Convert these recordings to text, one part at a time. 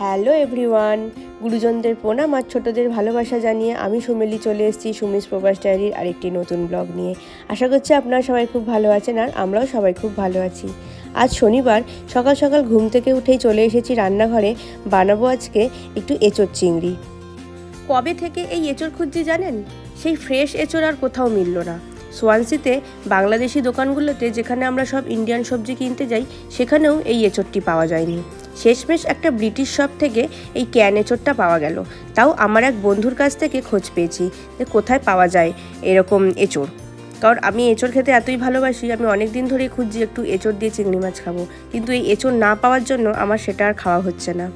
Hello everyone, গুরুজনদের প্রণাম আর ছোটদের ভালোবাসা জানিয়ে আমি সুমেলি চলে এসেছি সুমিস প্রবাস ডায়েরির আরেকটি নতুন ব্লগ নিয়ে। আশা করছি আপনারা সবাই খুব ভালো আছেন আর আমরাও সবাই খুব ভালো আছি। আজ শনিবার, সকাল সকাল ঘুম থেকে উঠেই চলে এসেছি রান্নাঘরে, বানাবো আজকে একটু এঁচোর চিংড়ি। কবে থেকে এই এঁচোর খুঁজছি জানেন? সেই ফ্রেশ এঁচোর আর কোথাও মিলল না। সোয়ানসিতে বাংলাদেশি দোকানগুলোতে যেখানে আমরা সব ইন্ডিয়ান সবজি কিনতে যাই, সেখানেও এই এঁচোরটি পাওয়া যায়নি। শেষমেশ একটা ব্রিটিশ শপ থেকে এই ক্যান এঁচোরটা পাওয়া গেল। তাও আমার এক বন্ধুর কাছ থেকে খোঁজ পেয়েছি যে কোথায় পাওয়া যায় এরকম এঁচোর কারণ আমি এঁচোর খেতে এতই ভালোবাসি, আমি অনেক দিন ধরেই খুঁজছি একটু এঁচোর দিয়ে চিংড়ি মাছ খাব। কিন্তু এই এঁচোর না পাওয়ার জন্য আমার সেটা আর খাওয়া হচ্ছে না।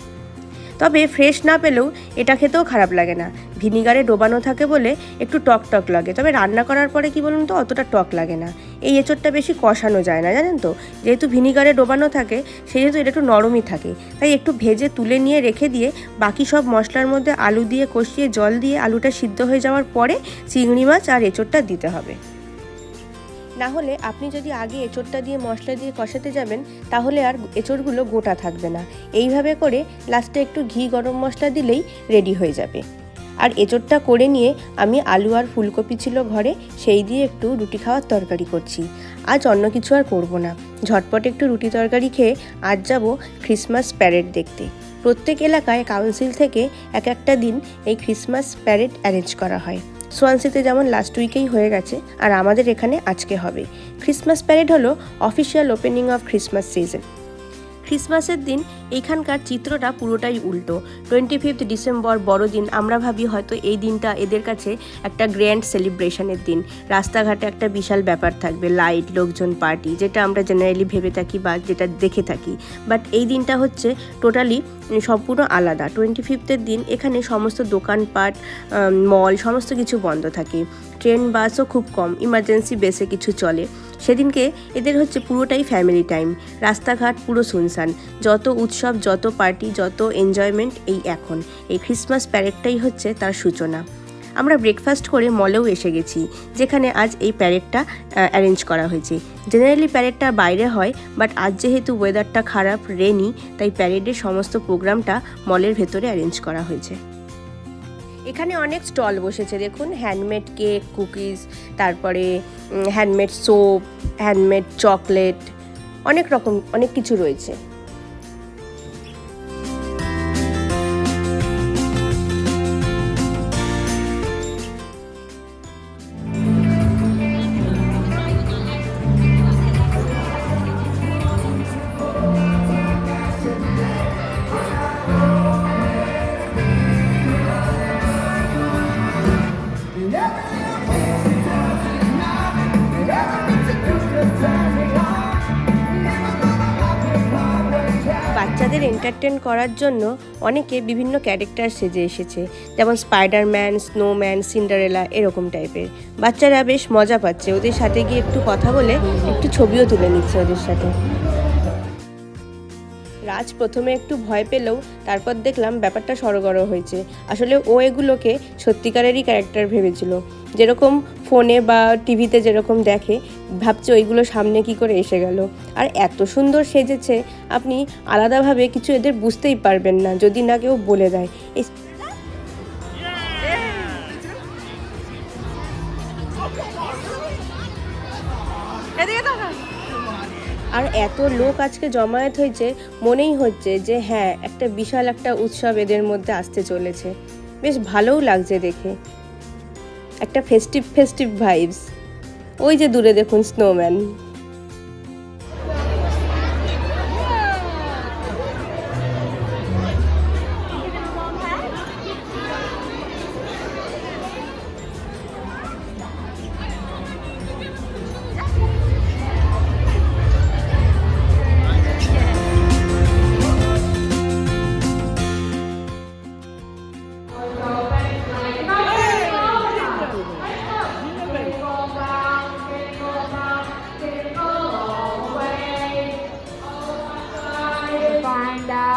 তবে ফ্রেশ না পেলেও এটা খেতেও খারাপ লাগে না। ভিনিগারে ডোবানো থাকে বলে একটু টক টক লাগে। তবে রান্না করার পরে কি বলুন তো, অতটা টক লাগে না। এই এঁচোড়টা বেশি কষানো যায় না, জানেন তো? যেহেতু ভিনিগারে ডোবানো থাকে, সেহেতু এটা একটু নরমই থাকে। তাই একটু ভেজে তুলে নিয়ে রেখে দিয়ে বাকি সব মশলার মধ্যে আলু দিয়ে কষিয়ে জল দিয়ে আলুটা সিদ্ধ হয়ে যাওয়ার পরে চিংড়ি মাছ আর এঁচোড়টা দিতে হবে। না হলে আপনি যদি আগে এঁচোড়টা দিয়ে মশলা দিয়ে কষাতে যাবেন, তাহলে আর এঁচোড়গুলো গোটা থাকবে না। এইভাবে করে লাস্টে একটু ঘি গরম মশলা দিলেই রেডি হয়ে যাবে। আর এঁচোড়টা করে নিয়ে আমি আলু আর ফুলকপি ছিল ঘরে, সেই দিয়ে একটু রুটি খাওয়ার তরকারি করছি। আজ অন্য কিছু আর করব না। ঝটপট একটু রুটি তরকারি খেয়ে আজ যাব ক্রিসমাস প্যারেড দেখতে। প্রত্যেক এলাকায় কাউন্সিল থেকে এক একটা দিন এই ক্রিসমাস প্যারেড অ্যারেঞ্জ করা হয়। সোয়ানসিতে যেমন লাস্ট উইকেই হয়ে গেছে, আর আমাদের এখানে আজকে হবে। ক্রিসমাস প্যারেড হলো official opening of Christmas season ক্রিসমাসের দিন এইখানকার চিত্রটা পুরোটাই উল্টো। টোয়েন্টি ফিফথ ডিসেম্বর বড়দিন আমরা ভাবি হয়তো এই দিনটা এদের কাছে একটা গ্র্যান্ড সেলিব্রেশনের দিন। রাস্তাঘাটে একটা বিশাল ব্যাপার থাকবে লাইট লোকজন পার্টি যেটা আমরা জেনারেলি ভেবে থাকি বা যেটা দেখে থাকি। বাট এই দিনটা হচ্ছে টোটালি সম্পূর্ণ আলাদা। টোয়েন্টি ফিফথের দিন এখানে সমস্ত দোকানপাট মল সমস্ত কিছু বন্ধ থাকে। ট্রেন বাসও খুব কম ইমার্জেন্সি বেসে কিছু চলে। সেদিনকে এদের হচ্ছে পুরোটাই ফ্যামিলি টাইম রাস্তাঘাট পুরো শুনশান। যত উৎসব, যত পার্টি যত এনজয়মেন্ট এই এখন। এই ক্রিসমাস প্যারেডটাই হচ্ছে তার সূচনা। আমরা ব্রেকফাস্ট করে মলেও এসে গেছি, যেখানে আজ এই প্যারেডটা অ্যারেঞ্জ করা হয়েছে। জেনারেলি প্যারেডটা বাইরে হয় বাট আজ যেহেতু ওয়েদারটা খারাপ রেনি তাই প্যারেডের সমস্ত প্রোগ্রামটা মলের ভেতরে অ্যারেঞ্জ করা হয়েছে। এখানে অনেক স্টল বসেছে, দেখুন হ্যান্ডমেড কেক কুকিজ তারপরে হ্যান্ডমেড সোপ হ্যান্ডমেড চকলেট অনেক রকম, অনেক কিছু রয়েছে। বাচ্চাদের এন্টারটেন করার জন্য অনেকে বিভিন্ন ক্যারেক্টার সেজে এসেছে। যেমন স্পাইডারম্যান স্নোম্যান সিন্ডারেলা এরকম টাইপের বাচ্চারা বেশ মজা পাচ্ছে। ওদের সাথে গিয়ে একটু কথা বলে একটু ছবিও তুলে নিচ্ছে ওদের সাথে। রাজ প্রথমে একটু ভয় পেলেও তারপর দেখলাম ব্যাপারটা সরগর হয়েছে। আসলে ও এগুলোকে সত্যিকারেরই ক্যারেক্টার ভেবেছিল। যেরকম ফোনে বা টিভিতে যেরকম দেখে, ভাবছে ওইগুলো সামনে কি করে এসে গেল। আর এত সুন্দর সেজেছে, আপনি আলাদাভাবে কিছু এদের বুঝতেই পারবেন না, যদি না কেউ বলে দেয়। এত লোক আজকে জমায়েত হয়েছে, মনেই হচ্ছে যে হ্যাঁ একটা বিশাল একটা উৎসব এদের মধ্যে আসতে চলেছে। বেশ ভালোও লাগছে দেখে। একটা ফেস্টিভ ফেস্টিভ ভাইবস ওই যে দূরে দেখুন snowman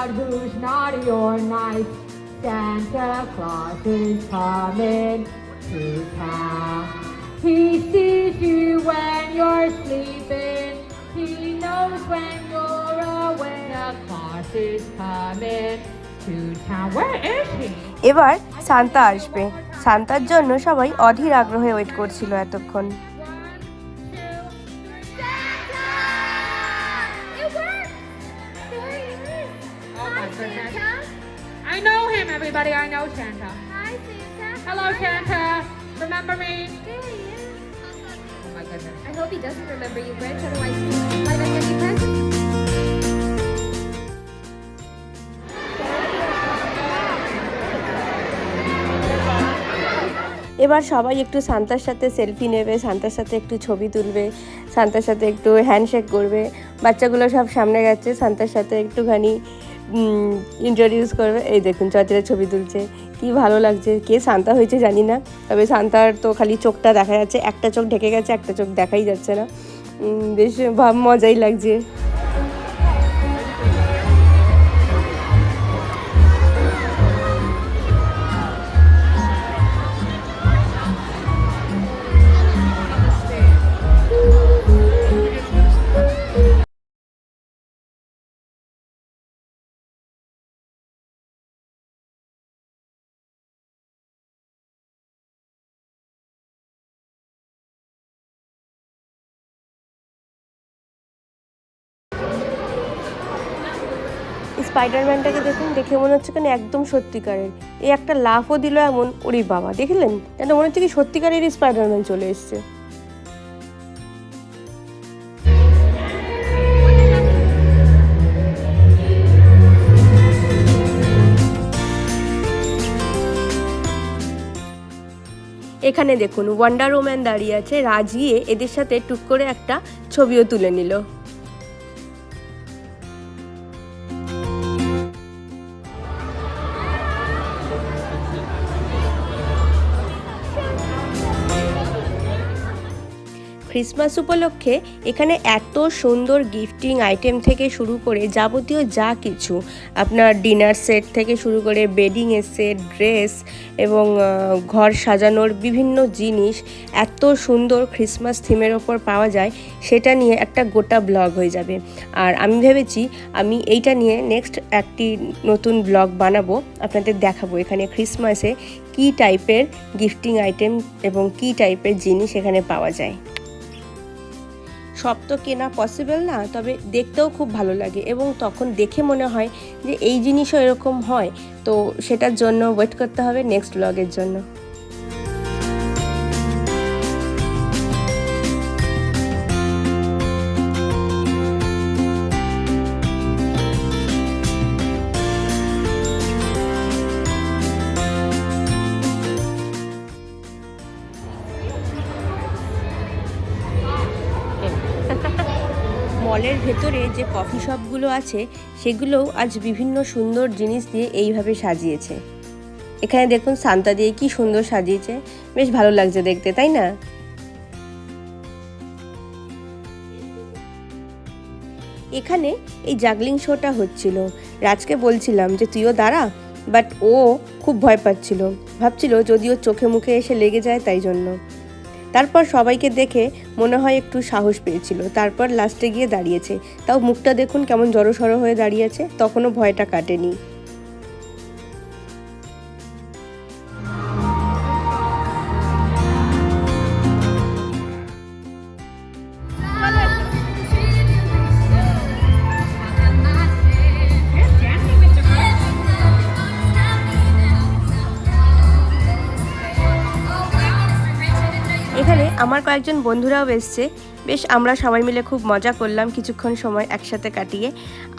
Out who's naughty or nice. Santa Claus is coming to town. He sees you when you're sleeping. He knows when you're awake. Santa Claus is coming? এবার সান্তা আসবে সান্তার জন্য সবাই অধীর আগ্রহে ওয়েট করছিল এতক্ষণ goodness. I know him, everybody. I know Santa. Hi, Santa. Hello, Hi. Santa. Remember me? Oh my goodness. I hope he doesn't remember you, Grinch, otherwise might not get you presents. এবার সবাই একটু সান্তার সাথে selfie নেবে সান্তার সাথে একটু ছবি তুলবে সান্তার সাথে একটু হ্যান্ডশেক করবে বাচ্চাগুলো সব সামনে গেছে সান্তার সাথে একটুখানি ইন্ট্রোডিউস করবে। এই দেখুন চচড়ে ছবি তুলছে। কি ভালো লাগছে। কে শান্তা হয়েছে জানি না। তবে শান্তার তো খালি চোখটা দেখা যাচ্ছে। একটা চোখ ঢেকে গেছে, একটা চোখ দেখাই যাচ্ছে না। বেশ মজাই লাগছে। স্পাইডারম্যানটাকে দেখুন, দেখে মনে হচ্ছে কেন একদম সত্যিকারের। এই একটা লাফও দিল এমন, ওরে বাবা, দেখলেন? যেন মনে হচ্ছে কি সত্যিকারেরই স্পাইডারম্যান চলে এসছে। এখানে দেখুন ওয়ান্ডার ওম্যান দাঁড়িয়ে আছে, রাজিয়ে এদের সাথে টুক করে একটা ছবিও তুলে নিল। ক্রিসমাস উপলক্ষে এখানে এত সুন্দর গিফটিং আইটেম থেকে শুরু করে যাবতীয় যা কিছু, আপনার ডিনার সেট থেকে শুরু করে বেডিংয়ের সেট ড্রেস এবং ঘর সাজানোর বিভিন্ন জিনিস এত সুন্দর ক্রিসমাস থিমের ওপর পাওয়া যায়, সেটা নিয়ে একটা গোটা ব্লগ হয়ে যাবে। আর আমি ভেবেছি আমি এইটা নিয়ে নেক্সট একটি নতুন ব্লগ বানাবো, আপনাদের দেখাবো এখানে ক্রিসমাসে কী টাইপের গিফটিং আইটেম এবং কী টাইপের জিনিস এখানে পাওয়া যায়। সব তো কেনা পসিবল না, তবে দেখতেও খুব ভালো লাগে এবং তখন দেখে মনে হয় যে এই জিনিসও এরকম হয়। তো সেটার জন্য ওয়েট করতে হবে নেক্সট ব্লগের জন্য। মলের ভেতরে যে কফি শপগুলো আছে, সেগুলোও আজ বিভিন্ন সুন্দর জিনিস দিয়ে এইভাবে সাজিয়েছে। এখানে দেখুন সান্তা দিয়ে কি সুন্দর সাজিয়েছে। বেশ ভালো লাগছে দেখতে, তাই না? এখানে এই জাগলিং শোটা হচ্ছিল। রাজকে বলছিলাম যে, তুইও দাঁড়া। বাট ও খুব ভয় পাচ্ছিল। ভাবছিল যদি ওর চোখে মুখে এসে লেগে যায় তাই জন্য। তারপর সবাইকে দেখে মনে হয় একটু সাহস পেয়েছিল। তারপর লাস্টে গিয়ে দাঁড়িয়েছে। তাও মুখটা দেখুন কেমন জড়সড় হয়ে দাঁড়িয়েছে তখনও ভয়টা কাটেনি। আমার কয়েকজন বন্ধুরাও এসছে। বেশ, আমরা সবাই মিলে খুব মজা করলাম কিছুক্ষণ সময় একসাথে কাটিয়ে।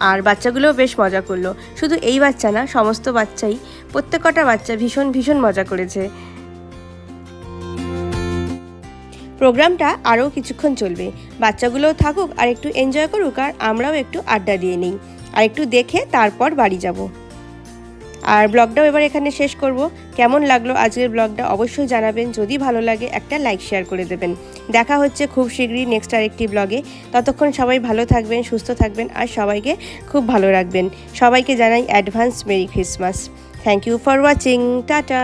আর বাচ্চাগুলোও বেশ মজা করল। শুধু এই বাচ্চা না, সমস্ত বাচ্চাই, প্রত্যেকটা বাচ্চা ভীষণ ভীষণ মজা করেছে। প্রোগ্রামটা আরও কিছুক্ষণ চলবে। বাচ্চাগুলোও থাকুক আর একটু এনজয় করুক, আর আমরাও একটু আড্ডা দিয়ে নিই। আর একটু দেখে তারপর বাড়ি যাব। আর ব্লগটাও এবার এখানে শেষ করব। কেমন লাগল আজকের ব্লগটা অবশ্যই জানাবেন। যদি ভালো লাগে, একটা লাইক, শেয়ার করে দেবেন। দেখা হচ্ছে খুব শীঘ্রই নেক্সট আরেকটি ব্লগে। ততক্ষণ সবাই ভালো থাকবেন, সুস্থ থাকবেন আর সবাইকে খুব ভালো রাখবেন। সবাইকে জানাই advance merry Christmas. Thank you for watching. Tata.